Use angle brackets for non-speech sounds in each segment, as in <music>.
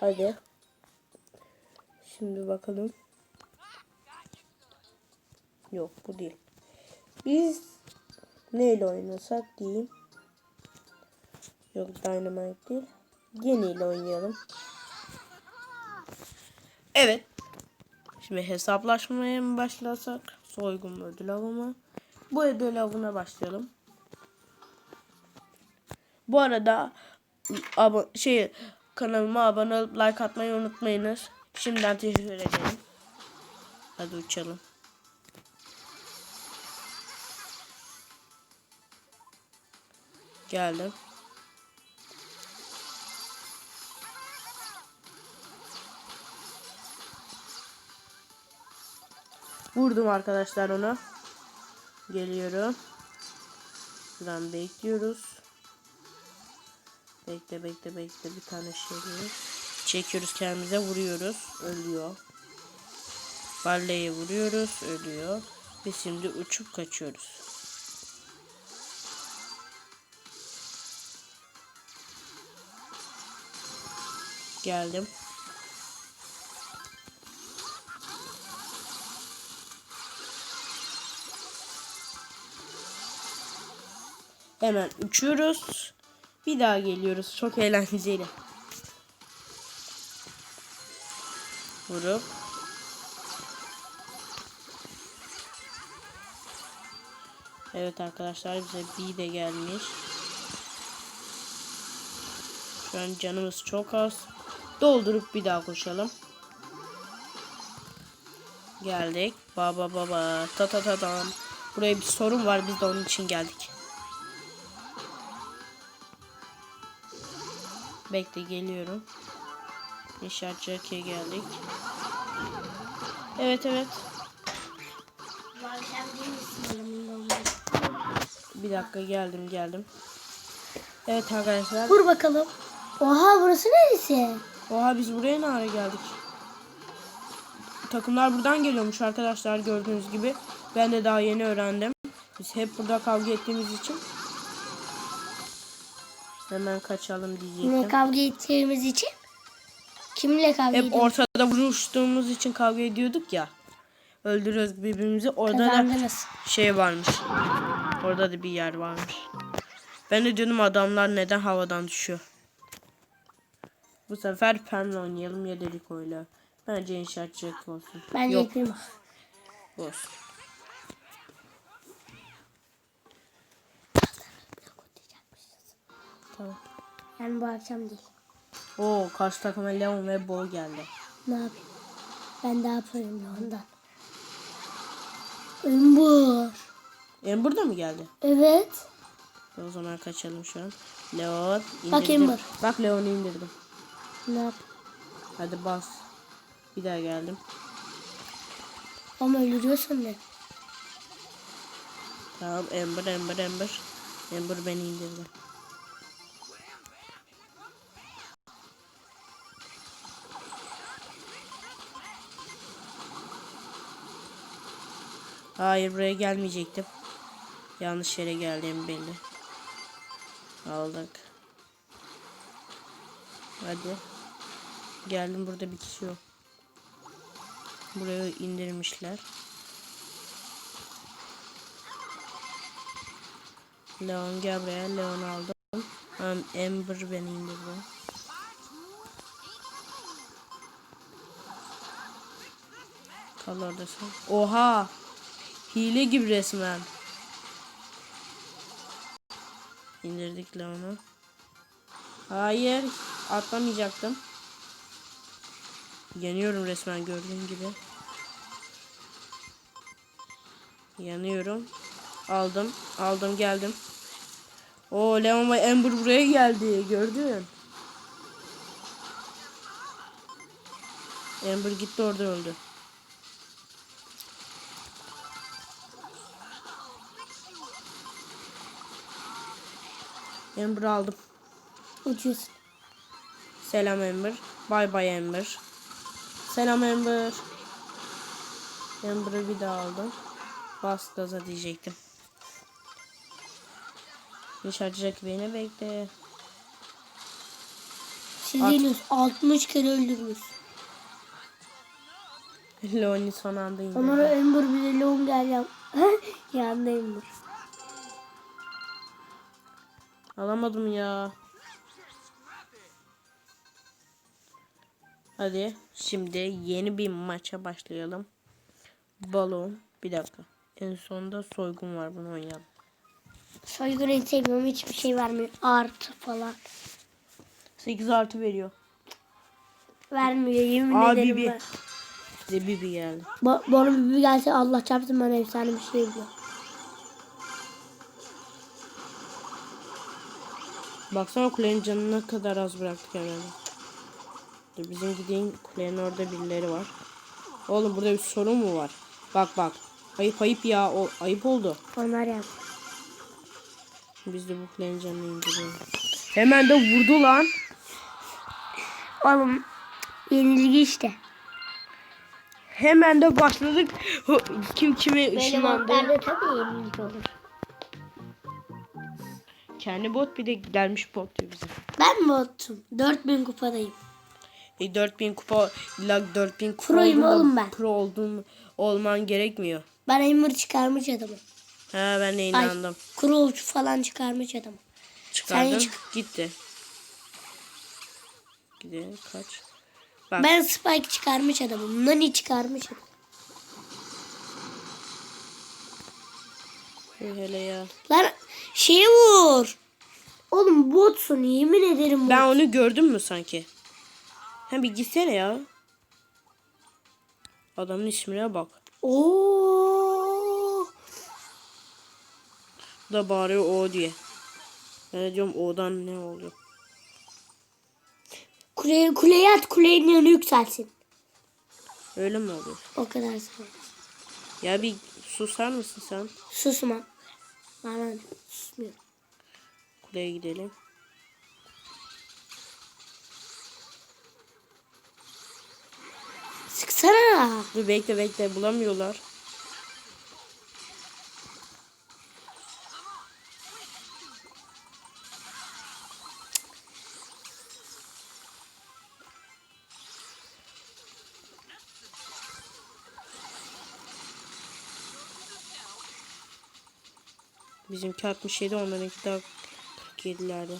Hadi. Şimdi bakalım. Yok bu değil. Biz neyle oynasak diyeyim. Yok Dynamite değil. Yeniyle oynayalım. Evet. Şimdi hesaplaşmaya mı başlasak? Soygun ödül avı? Bu ödül avına başlayalım. Bu arada şey kanalıma abone olup like atmayı unutmayınız. Şimdiden teşekkür ederim. Hadi uçalım. Geldim. Vurdum arkadaşlar onu. Geliyorum. Buradan bekliyoruz. Bekle bekle bekle bir tane şey geliyor. Çekiyoruz kendimize vuruyoruz. Ölüyor. Balle'ye vuruyoruz. Ölüyor. Ve şimdi uçup kaçıyoruz. Geldim. Hemen uçuyoruz. Bir daha geliyoruz. Çok eğlenceli. Vurup. Evet arkadaşlar bize B de gelmiş. Şu an canımız çok az. Doldurup bir daha koşalım. Geldik. Baba baba. Ta ta ta tam. Buraya bir sorun var. Biz de onun için geldik. Bekle geliyorum. İnşaat Jack'e geldik. Evet evet. Bir dakika geldim geldim. Evet arkadaşlar. Vur bakalım. Oha burası neresi? Oha biz buraya ne ara geldik? Takımlar buradan geliyormuş arkadaşlar gördüğünüz gibi. Ben de daha yeni öğrendim. Biz hep burada kavga ettiğimiz için. Hemen kaçalım Ne diyecektim. kavga ettiğimiz için? Kimle kavga Hep ediyoruz? ortada vuruştuğumuz için kavga ediyorduk ya. Öldürüyoruz birbirimizi. Orada da Kazandınız. şey varmış. Orada da bir yer varmış. Ben de diyordum adamlar neden havadan düşüyor. Bu sefer Pem'le oynayalım ya da Rico'yla. Bence inşaatçı olsun. Bence Yok olsun. Tamam. Yani bu akşam değil. Oo karşı takıma Leon ve Bo geldi. Ne yapayım? Ben yaparım ya ondan. Ömbur. Amber da mı geldi? Evet. O zaman kaçalım şu an. Leon indirdim. Bak Amber. Bak Leon'u indirdim. Ne yap? Hadi bas. Bir daha geldim. Ama öldürüyorsun ne? Tamam Amber Amber Amber. Amber beni indirdi. Hayır buraya gelmeyecektim. Yanlış yere geldiğim belli. Aldık. Hadi. Geldim burada bir kişi yok. Buraya indirmişler. Leon gel buraya. Leon aldım. Tamam Amber beni indirdi. Kal oradasın. Oha! Hile gibi resmen. İndirdik Leon'u. Hayır. Atlamayacaktım. Yanıyorum resmen gördüğün gibi. Yanıyorum. Aldım. Aldım geldim. O Leon ve Amber buraya geldi. Gördün. Amber gitti orada öldü. Amber aldım. Uçuyorsun. Selam Amber. Bay bay Amber. Selam Amber. Amber'ı bir daha aldım. Bas gaza diyecektim. Yaşaracak beni bekle. Siz At. değiliz. 60 kere öldürmüş. <laughs> Leonie son anda indi. Onlara Ember bize Leon gel yap. <laughs> Yanında Ember. Alamadım ya. Hadi şimdi yeni bir maça başlayalım. Balon. Bir dakika. En sonunda soygun var bunu oynayalım. Soygun en sevmiyorum. Hiçbir şey vermiyor. Artı falan. 8 artı veriyor. Vermiyor. Yemin Abi ederim. bir- ver. Bize Bibi geldi. Ba bana bir gelse Allah çarpsın bana efsane bir şey diyor. Baksana kulenin canını ne kadar az bıraktık hemen. Dur bizim gideyim kulenin orada birileri var. Oğlum burada bir sorun mu var? Bak bak. Ayıp ayıp ya. O ayıp oldu. Onlar yap. Biz de bu kulenin canını indirelim. Hemen de vurdu lan. Oğlum yenilgi işte. Hemen de başladık. Kim kimi ışınlandı. tabii yenilgi olur. Kendi bot bir de gelmiş bot diyor bize. Ben mi ottum? 4000 kupadayım. E 4000 kupa ila 4000 kupa Pro'yum olduğunda oğlum ben. Pro oldun olman gerekmiyor. Ben Ember çıkarmış adamı. Ha ben de Ay, inandım. kuru uç falan çıkarmış adamı. Çıkardın. hiç- Gitti. Gidelim kaç. Bak. Ben Spike çıkarmış adamım. Nani çıkarmış adamım. Hele ya. Lan şeye vur. Oğlum botsun yemin ederim bot. Ben onu gördüm mü sanki? Ha bir gitsene ya. Adamın ismine bak. Oo. Da bağırıyor o diye. Ben diyorum o'dan ne oluyor? Kuleye, kuleye at kulenin yanı yükselsin. Öyle mi oluyor? O kadar sana. Ya bir susar mısın sen? Susma. Bana susmuyor. Kuleye gidelim. Sıksana. Dur bekle bekle bulamıyorlar. Bizimki 67 onlarınki daha 47'lerde.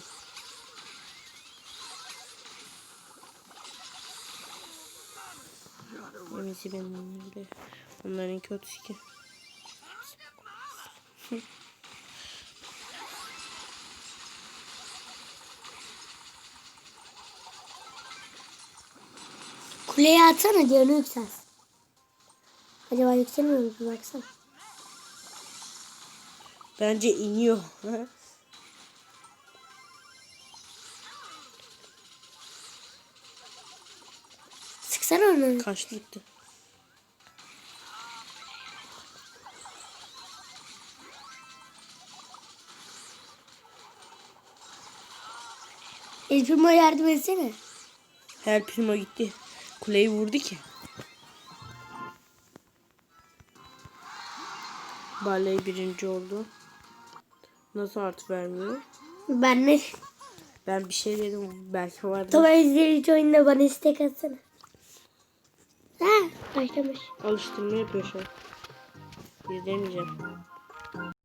Emisi benim bile. Onlarınki 32. Kuleye atsana canı yükselsin. Acaba yükselmiyor mu? Baksana. Bence iniyor. <laughs> Sıksana onu. Kaçtı gitti. El Primo yardım etsene. Her primo gitti. Kuleyi vurdu ki. Barley birinci oldu. Nasıl artı vermiyor? Ben ne? Ben bir şey dedim. Belki vardı. Tamam izleyici oyunda bana istek atsana. Ha başlamış. Alıştırma yapıyor şu an. İzlemeyeceğim.